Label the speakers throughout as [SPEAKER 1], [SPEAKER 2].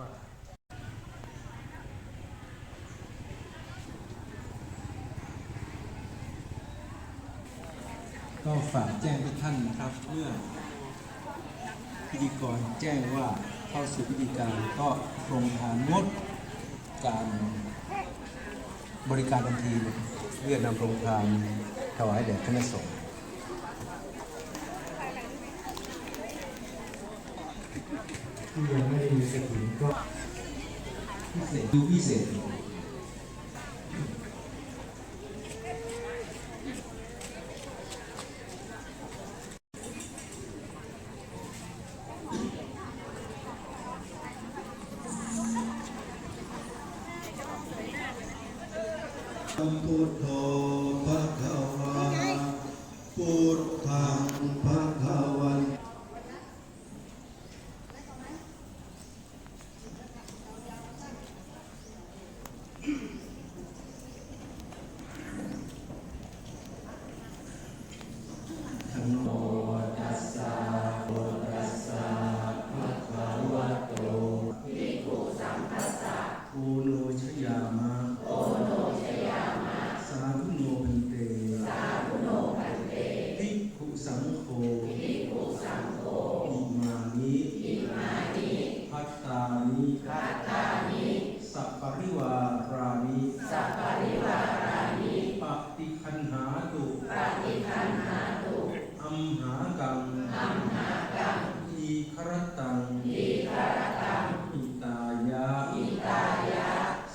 [SPEAKER 1] ว่าก็ฝากแจ้งทุกท่านนะครับ เมื่อพิธีกรแจ้งว่าเข้าสู่พิธีการก็โครงทานงดการบริการทันทีเพื่อนำโครงทานถวายแด่คณะสงฆ์ ที่ยังไม่ได้มีกระถิ่นก็พิเศษดูพิเศษ
[SPEAKER 2] พุทโธภะคะวาพุทธังภะคะวัน
[SPEAKER 1] โอโนชยามะโอโนชยามะ สาธุโนพันเต สาธุโนพันเตภิกขุสังโฆภิกขุสังโฆอิมานิอิมานิพัตตานิพัตตานิสัพปริวารานิสัพปริวารานิปฏิคันหาตุปฏิคันหาตุอัมหากังอัมหากังอีครตังอีครตังอิตายะ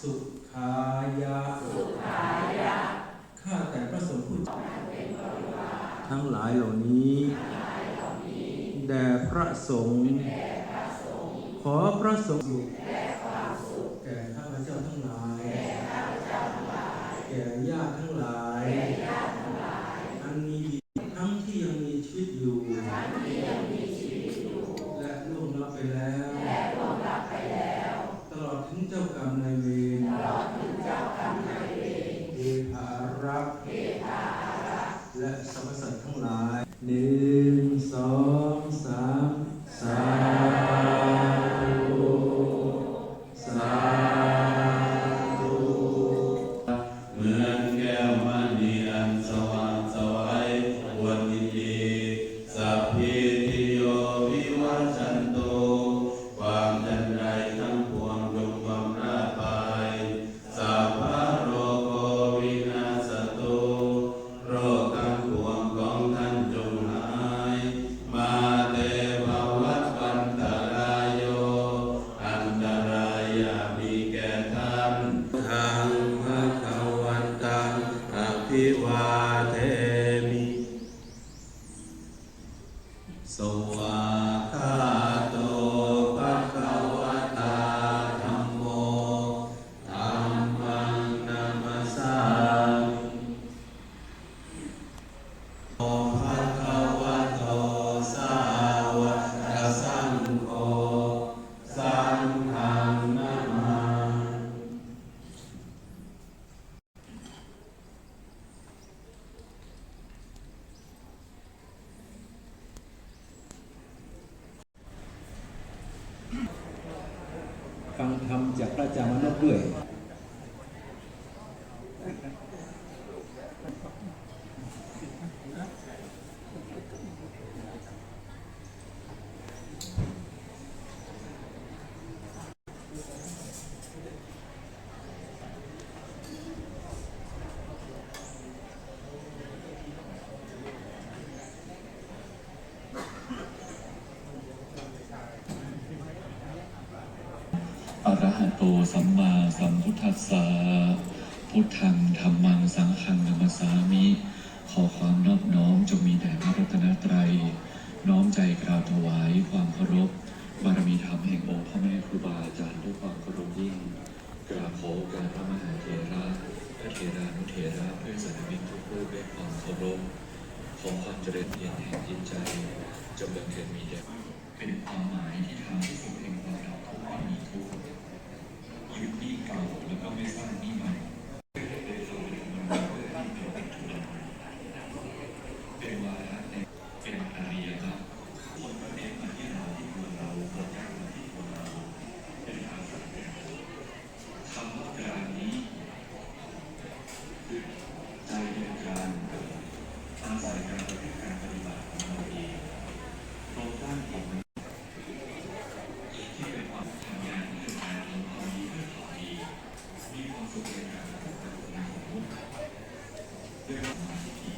[SPEAKER 1] สุขายะ สุขายะ ข้าแต่พระสงฆ์ผู้ ทั้งหลายเหล่านี้แด่พระสงฆ์ขอพระสงฆ์สุขแก่ข้าพเจ้าทั้งหลาย แก่ญาติทั้งหลาย สวาคา จากพระอา
[SPEAKER 2] จารย์มานพ
[SPEAKER 1] ด้วย
[SPEAKER 3] โตสัมมาสัมพุทธัสสะพุทธังธรรมังสังฆังนามัสามิ ขอความนอบน้อมจงมีแด่พระรัตนตรัย น้อมใจกราบถวายความเคารพ บารมีธรรมแห่งองค์พระแม่ครูบาอาจารย์ด้วยความเคารพยิ่ง กราบขอโอกาสพระมหาเถระพระเถรานุเถระเพื่อนสาธมิกทุกรูปด้วยความเคารพขอความเจริญเพียรแห่งจิตใจจงบังเกิดมีแด่ Thank you.